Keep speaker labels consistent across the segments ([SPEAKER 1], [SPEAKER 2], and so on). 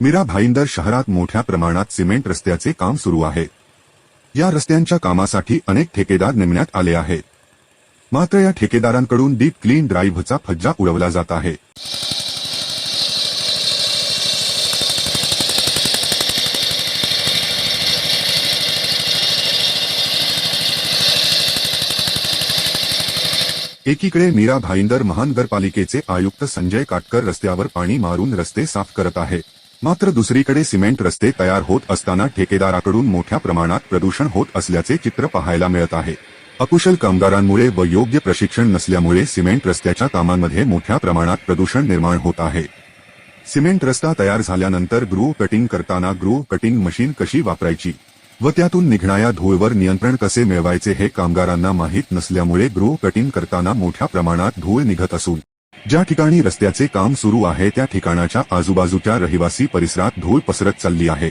[SPEAKER 1] मीरा भाईंदर शहरात मोठ्या प्रमाणात सिमेंट रस्त्याचे काम सुरू आहे. या रस्त्यांच्या कामासाठी अनेक ठेकेदार नेमण्यात आले आहेत. मात्र या ठेकेदारांकडून डीप क्लीन ड्राईव्हचा फज्जा उडवला जात आहे. एकीकडे मीरा भाईंदर महानगरपालिकेचे आयुक्त संजय काटकर रस्त्यावर पाणी मारून रस्ते साफ करत आहे. मात्र दुसरीकडे सिमेंट रस्ते तयार होत असताना ठेकेदाराकडून मोठ्या प्रमाणात प्रदूषण होत असल्याचे चित्र पाहायला मिळत आहे. अकुशल कामगारांमुळे व योग्य प्रशिक्षण नसल्यामुळे सिमेंट रस्त्याच्या कामांमध्ये मोठ्या प्रमाणात प्रदूषण निर्माण होत आहे. सिमेंट रस्ता तयार झाल्यानंतर ग्रू कटिंग करताना ग्रू कटिंग मशीन कशी वापरायची व त्यातून निघणाऱ्या धूळवर नियंत्रण कसे मिळवायचे हे कामगारांना माहीत नसल्यामुळे ग्रू कटिंग करताना मोठ्या प्रमाणात धूळ निघत असून ज्या ठिकाणी रस्त्याचे काम सुरू आहे त्या ठिकाणाच्या आजूबाजूच्या रहिवासी परिसरात धूळ पसरत चालली आहे.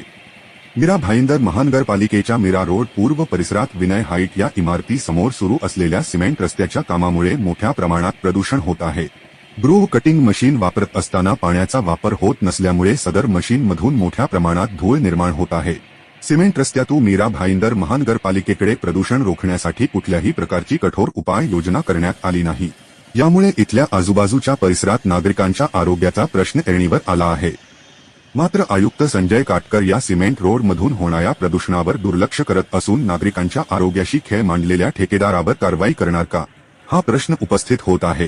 [SPEAKER 1] मीरा भाईंदर महानगरपालिकेच्या मीरा रोड पूर्व परिसरात विनय हाईट या इमारती समोर सुरू असलेल्या सिमेंट रस्त्याच्या कामामुळे मोठ्या प्रमाणात प्रदूषण होत आहे. ग्रूव्ह कटिंग मशीन वापरत असताना पाण्याचा वापर होत नसल्यामुळे सदर मशीनमधून मोठ्या प्रमाणात धूळ निर्माण होत आहे. सिमेंट रस्त्यातून मीरा भाईंदर महानगरपालिकेकडे प्रदूषण रोखण्यासाठी कुठल्याही प्रकारची कठोर उपाय योजना करण्यात आली नाही. यामुळे इथल्या आजूबाजूच्या परिसरात नागरिकांच्या आरोग्याचा प्रश्न ऐरणीवर आला आहे. मात्र आयुक्त संजय काटकर या सिमेंट रोडमधून होणाऱ्या प्रदूषणावर दुर्लक्ष करत असून नागरिकांच्या आरोग्याशी खेळ मांडलेल्या ठेकेदारावर कारवाई करणार का? हा प्रश्न उपस्थित होत आहे.